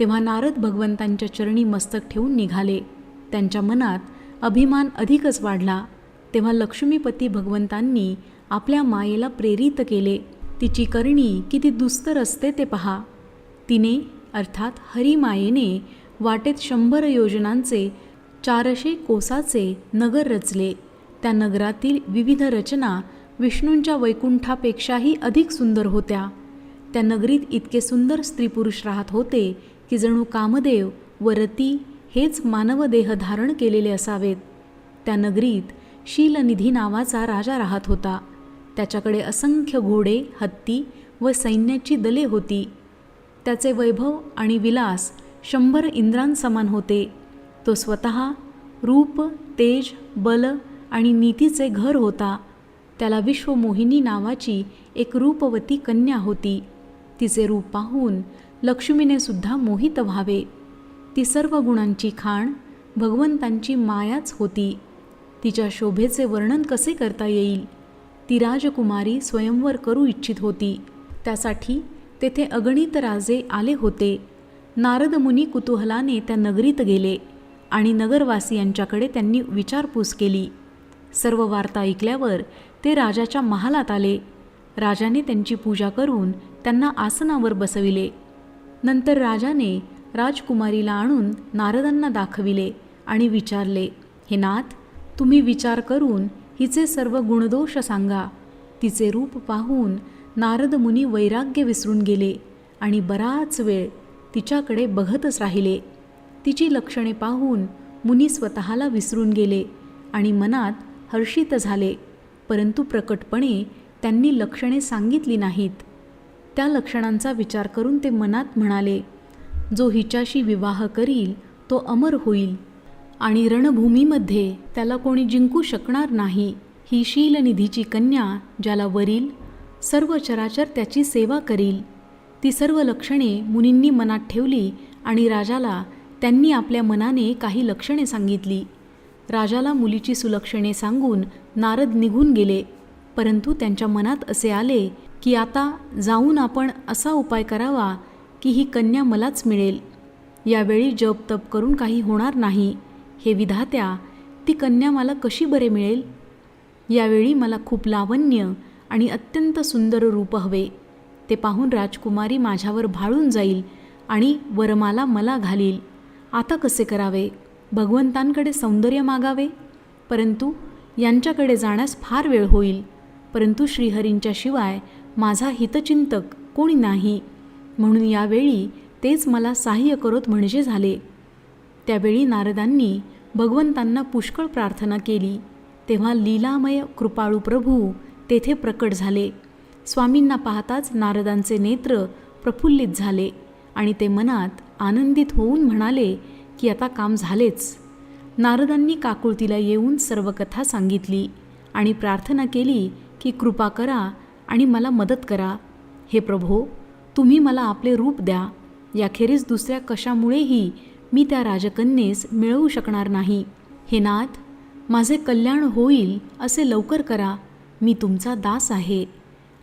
तेव्हा नारद भगवंतांच्या चरणी मस्तक ठेवून निघाले. त्यांच्या मनात अभिमान अधिकच वाढला. तेव्हा लक्ष्मीपती भगवंतांनी आपल्या मायेला प्रेरित केले. तिची करणी किती दुस्तर असते ते पहा. तिने अर्थात हरिमायेने वाटेत शंभर योजनांचे चारशे कोसाचे नगर रचले. त्या नगरातील विविध रचना विष्णूंच्या वैकुंठापेक्षाही अधिक सुंदर होत्या. त्या नगरीत इतके सुंदर स्त्री पुरुष राहत होते की जणू कामदेव व रती हेच मानवदेह धारण केलेले असावेत. त्या नगरीत शीलनिधी नावाचा राजा राहत होता. त्याच्याकडे असंख्य घोडे हत्ती व सैन्याची दले होती. त्याचे वैभव आणि विलास शंभर इंद्रांसमान होते. तो स्वतः रूप तेज बल आणि नीतीचे घर होता. त्याला विश्वमोहिनी नावाची एक रूपवती कन्या होती. तिचे रूप पाहून लक्ष्मीने सुद्धा मोहित व्हावे. ती सर्व गुणांची खाण भगवंतांची मायाच होती. तिच्या शोभेचे वर्णन कसे करता येईल? ती राजकुमारी स्वयंवर करू इच्छित होती. त्यासाठी तेथे अगणित राजे आले होते. नारद मुनी कुतूहलाने त्या नगरीत गेले आणि नगरवासियांच्याकडे त्यांनी विचारपूस केली. सर्व वार्ता ऐकल्यावर ते राजाच्या महालात आले. राजाने त्यांची पूजा करून त्यांना आसनावर बसविले. नंतर राजाने राजकुमारीला आणून नारदांना दाखविले आणि विचारले हे नाथ तुम्ही विचार करून हिचे सर्व गुणदोष सांगा. तिचे रूप पाहून नारद मुनी वैराग्य विसरून गेले आणि बराच वेळ तिच्याकडे बघतच राहिले. तिची लक्षणे पाहून मुनी स्वतःला विसरून गेले आणि मनात हर्षित झाले परंतु प्रकटपणे त्यांनी लक्षणे सांगितली नाहीत. त्या लक्षणांचा विचार करून ते मनात म्हणाले जो हिच्याशी विवाह करील तो अमर होईल आणि रणभूमीमध्ये त्याला कोणी जिंकू शकणार नाही. ही शीलनिधीची कन्या ज्याला वरील सर्व चराचर त्याची सेवा करील. ती सर्व लक्षणे मुनींनी मनात ठेवली आणि राजाला त्यांनी आपल्या मनाने काही लक्षणे सांगितली. राजाला मुलीची सुलक्षणे सांगून नारद निघून गेले परंतु त्यांच्या मनात असे आले की आता जाऊन आपण असा उपाय करावा की ही कन्या मलाच मिळेल. यावेळी जप तप करून काही होणार नाही. हे विधात्या ती कन्या मला कशी बरे मिळेल? यावेळी मला खूप लावण्य आणि अत्यंत सुंदर रूप हवे. ते पाहून राजकुमारी माझ्यावर भाळून जाईल आणि वरमाला मला घालील. आता कसे करावे? भगवंतांकडे सौंदर्य मागावे? परंतु यांच्याकडे जाण्यास फार वेळ होईल. परंतु श्रीहरींच्या शिवाय माझा हितचिंतक कोणी नाही. म्हणून यावेळी तेच मला सहाय्य करत म्हणजे झाले. त्यावेळी नारदांनी भगवंतांना पुष्कळ प्रार्थना केली. तेव्हा लीलामय कृपाळू प्रभू तेथे प्रकट झाले. स्वामींना पाहताच नारदांचे नेत्र प्रफुल्लित झाले आणि ते मनात आनंदित होऊन म्हणाले की आता काम झालेच. नारदांनी काकुळतीला येऊन सर्व कथा सांगितली आणि प्रार्थना केली की कृपा करा आणि मला मदत करा. हे प्रभो तुम्ही मला आपले रूप द्या. याखेरीज दुसऱ्या कशामुळेही मी त्या राजकन्येस मिळवू शकणार नाही. हे नाथ माझे कल्याण होईल असे लवकर करा. मी तुमचा दास आहे.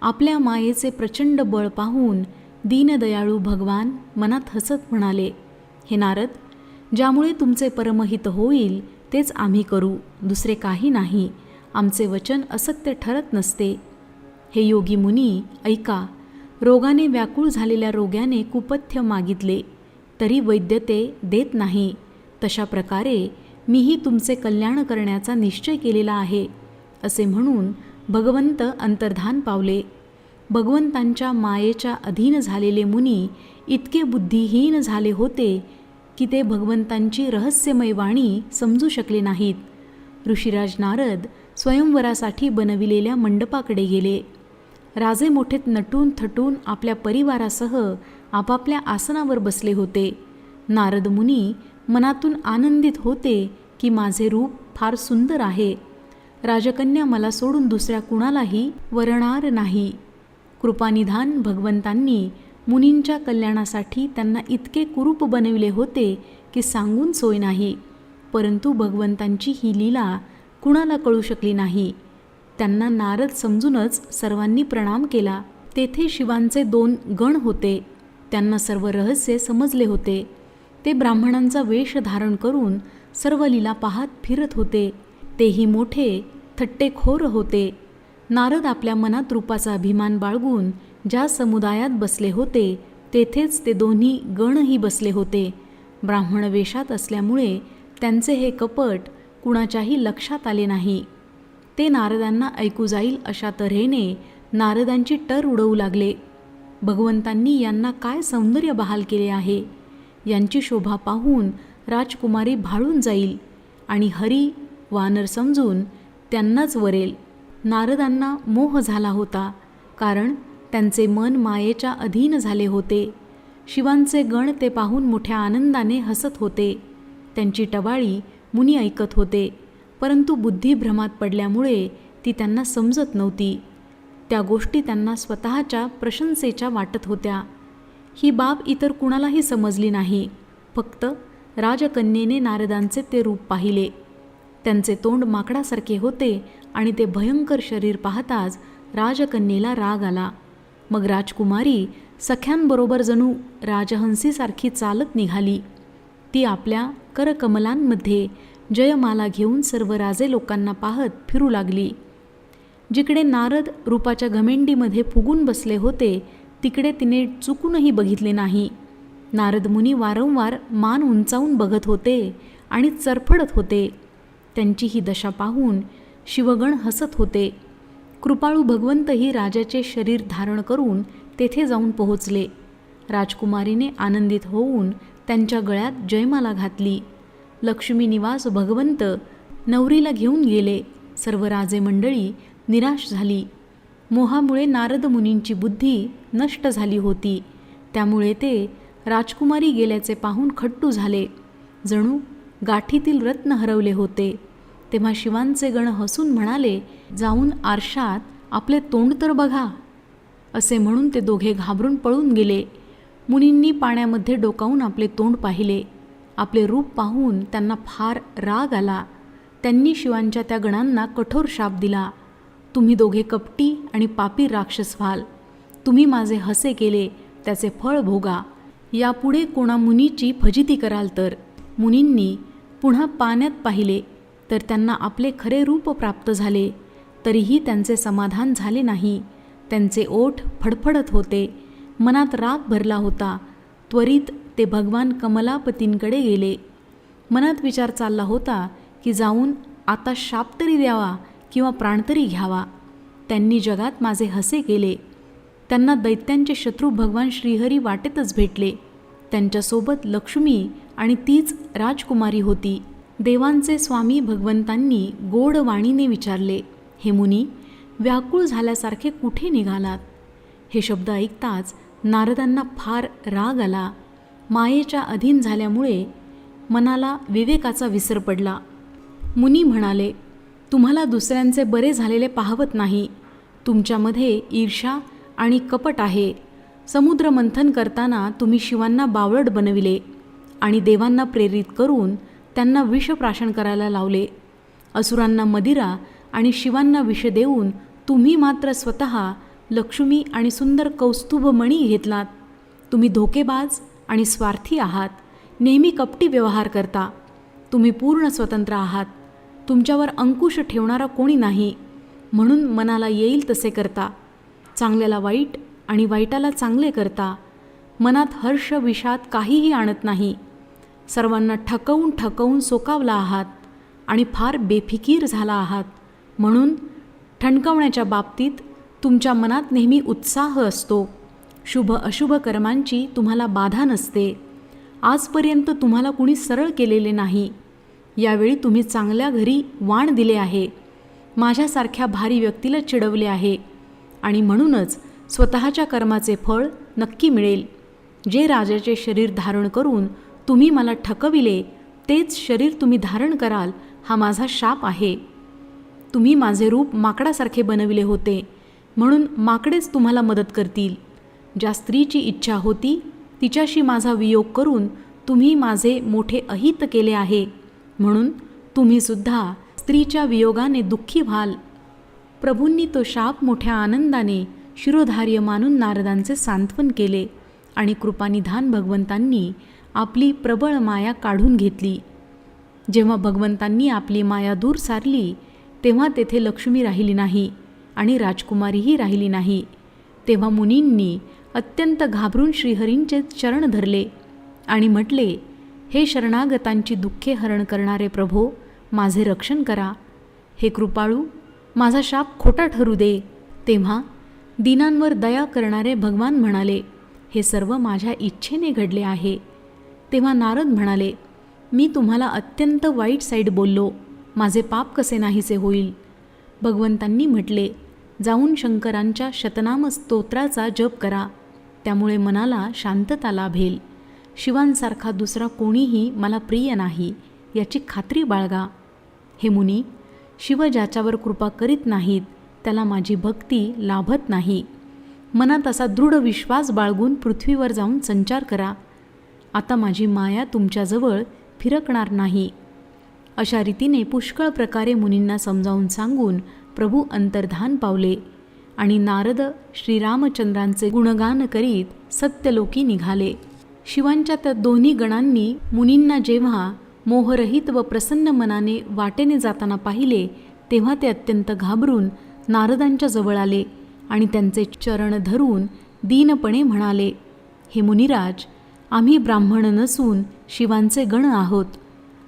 आपल्या मायेचे प्रचंड बळ पाहून दीनदयाळू भगवान मनात हसत म्हणाले हे नारद ज्यामुळे तुमचे परमहित होईल तेच आम्ही करू. दुसरे काही नाही. आमचे वचन असत्य ठरत नसते. हे योगी मुनी ऐका रोगाने व्याकुळ झालेल्या रोग्याने कुपथ्य मागितले तरी वैद्य ते देत नाही. तशा प्रकारे मीही तुमचे कल्याण करण्याचा निश्चय केलेला आहे असे म्हणून भगवंत अंतर्धान पावले. भगवंतांच्या मायेच्या अधीन झालेले मुनी इतके बुद्धिहीन झाले होते की ते भगवंतांची रहस्यमय वाणी समजू शकले नाहीत. ऋषिराज नारद स्वयंवरासाठी बनविलेल्या मंडपाकडे गेले. राजे मोठेत नटून थटून आपल्या परिवारासह आपापल्या आसनावर बसले होते. नारद मुनी मनातून आनंदित होते की माझे रूप फार सुंदर आहे. राजकन्या मला सोडून दुसऱ्या कुणालाही वरणार नाही. कृपानिधान भगवंतांनी मुनींच्या कल्याणासाठी त्यांना इतके कुरूप बनविले होते की सांगून सोय नाही. परंतु भगवंतांची ही लीला कुणाला कळू शकली नाही. त्यांना नारद समजूनच सर्वांनी प्रणाम केला. तेथे शिवांचे दोन गण होते. त्यांना सर्व रहस्य समजले होते. ते ब्राह्मणांचा वेश धारण करून सर्व लीला पाहत फिरत होते. तेही मोठे थट्टेखोर होते. नारद आपल्या मनात रूपाचा अभिमान बाळगून ज्या समुदायात बसले होते तेथेच ते दोन्ही गणही बसले होते. ब्राह्मण वेशात असल्यामुळे त्यांचे हे कपट कुणाच्याही लक्षात आले नाही. ते नारदांना ऐकू जाईल अशा तऱ्हेने नारदांची टर उडवू लागले. भगवंतांनी यांना काय सौंदर्य बहाल केले आहे? यांची शोभा पाहून राजकुमारी भाळून जाईल आणि हरी वानर समजून त्यांनाच वरेल. नारदांना मोह झाला होता कारण त्यांचे मन मायेच्या अधीन झाले होते. शिवांचे गण ते पाहून मोठ्या आनंदाने हसत होते. त्यांची टवाळी मुनी ऐकत होते. परंतु बुद्धिभ्रमात पडल्यामुळे ती त्यांना समजत नव्हती. त्या गोष्टी त्यांना स्वतःच्या प्रशंसेच्या वाटत होत्या. ही बाब इतर कुणालाही समजली नाही. फक्त राजकन्येने नारदांचे ते रूप पाहिले. त्यांचे तोंड माकडासारखे होते आणि ते भयंकर शरीर पाहताच राजकन्येला राग आला. मग राजकुमारी सख्यांबरोबर जणू राजहंसीसारखी चालत निघाली. ती आपल्या करकमलांमध्ये जयमाला घेऊन सर्व राजे लोकांना पाहत फिरू लागली. जिकडे नारद रूपाच्या घमेंडीमध्ये फुगून बसले होते तिकडे तिने चुकूनही बघितले नाही. नारद मुनी वारंवार मान उंचावून बघत होते आणि चरफडत होते. त्यांची ही दशा पाहून शिवगण हसत होते. कृपाळू भगवंतही राजाचे शरीर धारण करून तेथे जाऊन पोहोचले. राजकुमारीने आनंदित होऊन त्यांच्या गळ्यात जयमाला घातली. लक्ष्मी निवास भगवंत नवरीला घेऊन गेले. सर्व राजे मंडळी निराश झाली. मोहामुळे नारद मुनींची बुद्धी नष्ट झाली होती. त्यामुळे ते राजकुमारी गेल्याचे पाहून खट्टू झाले. जणू गाठीतील रत्न हरवले होते. तेव्हा शिवांचे गण हसून म्हणाले जाऊन आरशात आपले तोंड तर बघा. असे म्हणून ते दोघे घाबरून पळून गेले. मुनींनी पाण्यामध्ये डोकावून आपले तोंड पाहिले. आपले रूप पाहून त्यांना फार राग आला. त्यांनी शिवांच्या त्या गणांना कठोर शाप दिला. तुम्ही दोघे कपटी आणि पापी राक्षस व्हाल. तुम्ही माझे हसे केले त्याचे फळ भोगा. यापुढे कोणा मुनीची फजिती कराल तर? मुनींनी पुन्हा पाण्यात पाहिले तर त्यांना आपले खरे रूप प्राप्त झाले. तरीही त्यांचे समाधान झाले नाही. त्यांचे ओठ फडफडत होते. मनात राग भरला होता. त्वरित ते भगवान कमलापतींकडे गेले. मनात विचार चालला होता की जाऊन आता शाप तरी द्यावा किंवा प्राण तरी घ्यावा. त्यांनी जगात माझे हसे केले. त्यांना दैत्यांचे शत्रू भगवान श्रीहरी वाटेतच भेटले. त्यांच्यासोबत लक्ष्मी आणि तीच राजकुमारी होती. देवांचे स्वामी भगवंतांनी गोड वाणीने विचारले हे मुनी व्याकुळ झाल्यासारखे कुठे निघालात? हे शब्द ऐकताच नारदांना फार राग आला. मायेच्या अधीन झाल्यामुळे मनाला विवेकाचा विसर पडला. मुनी म्हणाले तुम्हाला दुसऱ्यांचे बरे झालेले पाहवत नाही. तुमच्यामध्ये ईर्षा आणि कपट आहे. समुद्र मंथन करताना तुम्ही शिवांना बावळट बनविले आणि देवांना प्रेरित करून त्यांना विषप्राशन करायला लावले. असुरांना मदिरा आणि शिवांना विष देऊन तुम्ही मात्र स्वतः लक्ष्मी आणि सुंदर कौस्तुभमणी घेतलात. तुम्ही धोकेबाज आणि स्वार्थी आहात. नेहमी कपटी व्यवहार करता. तुम्ही पूर्ण स्वतंत्र आहात. तुमच्यावर अंकुश ठेवणारा कोणी नाही. म्हणून मनाला येईल तसे करता. चांगल्याला वाईट आणि वाईटाला चांगले करता. मनात हर्ष विषाद काहीही आणत नाही. सर्वांना ठकवून ठकवून सोकावला आहात आणि फार बेफिकीर झाला आहात. म्हणून ठणकवण्याच्या बाबतीत तुमच्या मनात नेहमी उत्साह असतो. शुभ अशुभ कर्मांची तुम्हाला बाधा नसते. आजपर्यंत तुम्हाला कुणी सरळ केलेले नाही. यावेळी तुम्ही चांगल्या घरी वाण दिले आहे. माझ्यासारख्या भारी व्यक्तीला चिडवले आहे. आणि म्हणूनच स्वतःच्या कर्माचे फळ नक्की मिळेल. जे राजाचे शरीर धारण करून तुम्ही मला ठकविले तेच शरीर तुम्ही धारण कराल हा माझा शाप आहे. तुम्ही माझे रूप माकडासारखे बनविले होते म्हणून माकडेच तुम्हाला मदत करतील. ज्या स्त्रीची इच्छा होती तिच्याशी माझा वियोग करून तुम्ही माझे मोठे अहित केले आहे. म्हणून तुम्हीसुद्धा स्त्रीच्या वियोगाने दुःखी व्हाल. प्रभूंनी तो शाप मोठ्या आनंदाने शिरोधार्य मानून नारदांचे सांत्वन केले आणि कृपानिधान भगवंतांनी आपली प्रबळ माया काढून घेतली. जेव्हा भगवंतांनी आपली माया दूर सारली तेव्हा तेथे लक्ष्मी राहिली नाही आणि राजकुमारीही राहिली नाही. तेव्हा मुनींनी अत्यंत घाबरून श्रीहरींचे चरण धरले आणि म्हटले हे शरणागतांची दुःखे हरण करणारे प्रभो माझे रक्षण करा. हे कृपाळू माझा शाप खोटा ठरू दे. तेव्हा दिनांवर दया करणारे भगवान म्हणाले हे सर्व माझ्या इच्छेने घडले आहे. तेव्हा नारद म्हणाले मी तुम्हाला अत्यंत वाईट साईड बोललो. माझे पाप कसे नाहीसे होईल? भगवंतांनी म्हटले जाऊन शंकरांच्या शतनाम स्तोत्राचा जप करा. त्यामुळे मनाला शांतता लाभेल शिवांसारखा दुसरा कोणीही मला प्रिय नाही याची खात्री बाळगा. हे मुनी शिव ज्याच्यावर कृपा करीत नाहीत त्याला माझी भक्ती लाभत नाही. मनात असा दृढ विश्वास बाळगून पृथ्वीवर जाऊन संचार करा. आता माझी माया तुमच्याजवळ फिरकणार नाही. अशा रीतीने पुष्कळ प्रकारे मुनींना समजावून सांगून प्रभू अंतर्धान पावले. आणि नारद श्रीरामचंद्रांचे गुणगान करीत सत्यलोकी निघाले. शिवांच्या त्या दोन्ही गणांनी मुनींना जेव्हा मोहरहित व प्रसन्न मनाने वाटेने जाताना पाहिले तेव्हा ते अत्यंत घाबरून नारदांच्या जवळ आले आणि त्यांचे चरण धरून दीनपणे म्हणाले हे मुनिराज आम्ही ब्राह्मण नसून शिवांचे गण आहोत.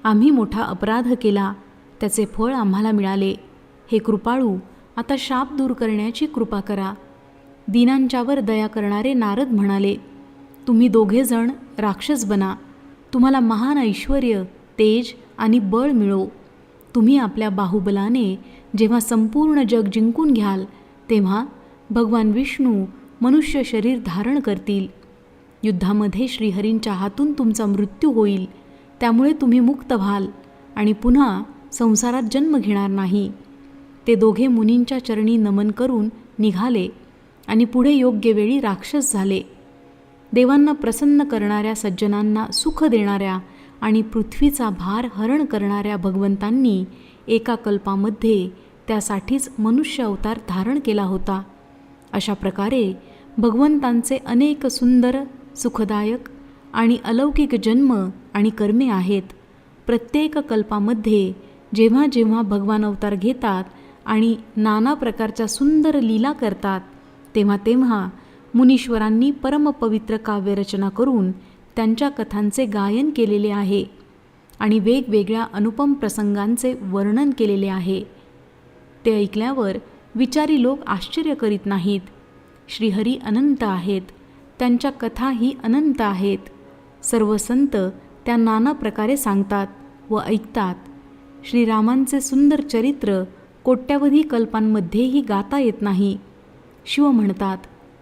आम्ही मोठा अपराध केला. त्याचे फळ आम्हाला मिळाले. हे कृपाळू आता शाप दूर करण्याची कृपा करा. दीनांच्यावर दया करणारे नारद म्हणाले तुम्ही दोघेजण राक्षस बना. तुम्हाला महान ऐश्वर तेज आणि बळ मिळो. तुम्ही आपल्या बाहुबलाने जेव्हा संपूर्ण जग जिंकून घ्याल तेव्हा भगवान विष्णू मनुष्य शरीर धारण करतील. युद्धामध्ये श्रीहरींच्या हातून तुमचा मृत्यू होईल. त्यामुळे तुम्ही मुक्त व्हाल आणि पुन्हा संसारात जन्म घेणार नाही. ते दोघे मुनींच्या चरणी नमन करून निघाले आणि पुढे योग्य वेळी राक्षस झाले. देवांना प्रसन्न करणाऱ्या सज्जनांना सुख देणाऱ्या आणि पृथ्वीचा भार हरण करणाऱ्या भगवंतांनी एका कल्पामध्ये त्यासाठीच मनुष्य अवतार धारण केला होता. अशा प्रकारे भगवंतांचे अनेक सुंदर सुखदायक आणि अलौकिक जन्म आणि कर्मे आहेत. प्रत्येक कल्पामध्ये जेव्हा जेव्हा भगवान अवतार घेतात आणि नाना प्रकारच्या सुंदर लीला करतात तेव्हा तेव्हा मुनीश्वरांनी परमपवित्र काव्यरचना करून त्यांच्या कथांचे गायन केलेले आहे आणि वेगवेगळ्या अनुपम प्रसंगांचे वर्णन केलेले आहे. ते ऐकल्यावर विचारी लोक आश्चर्य करीत नाहीत. श्रीहरी अनंत आहेत. त्यांच्या कथाही अनंत आहेत. सर्व संत त्या नाना प्रकारे सांगतात व ऐकतात. श्रीरामांचे सुंदर चरित्र कोट्यावधी कल्पांमध्येही गाता येत नाही. शिव म्हणतात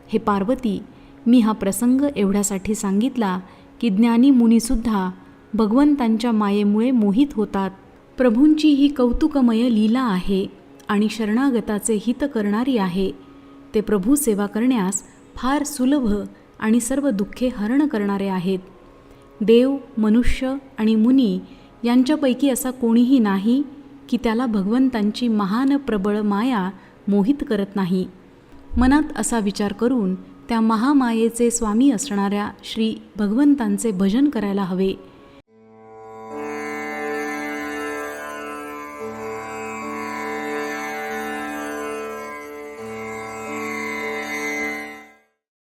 हे पार्वती मी हा प्रसंग एवढ्यासाठी सांगितला की ज्ञानी मुनीसुद्धा भगवंतांच्या मायेमुळे मोहित होतात. प्रभूंची ही कौतुकमय लीला आहे आणि शरणागताचे हित करणारी आहे. ते प्रभू सेवा करण्यास फार सुलभ आणि सर्व दुःखे हरण करणारे आहेत. देव मनुष्य आणि मुनी यांच्यापैकी असा कोणीही नाही की त्याला भगवंतांची महान प्रबळ माया मोहित करत नाही. मनात असा विचार करून त्या महामायेचे स्वामी असणाऱ्या श्री भगवंतांचे भजन करायला हवे.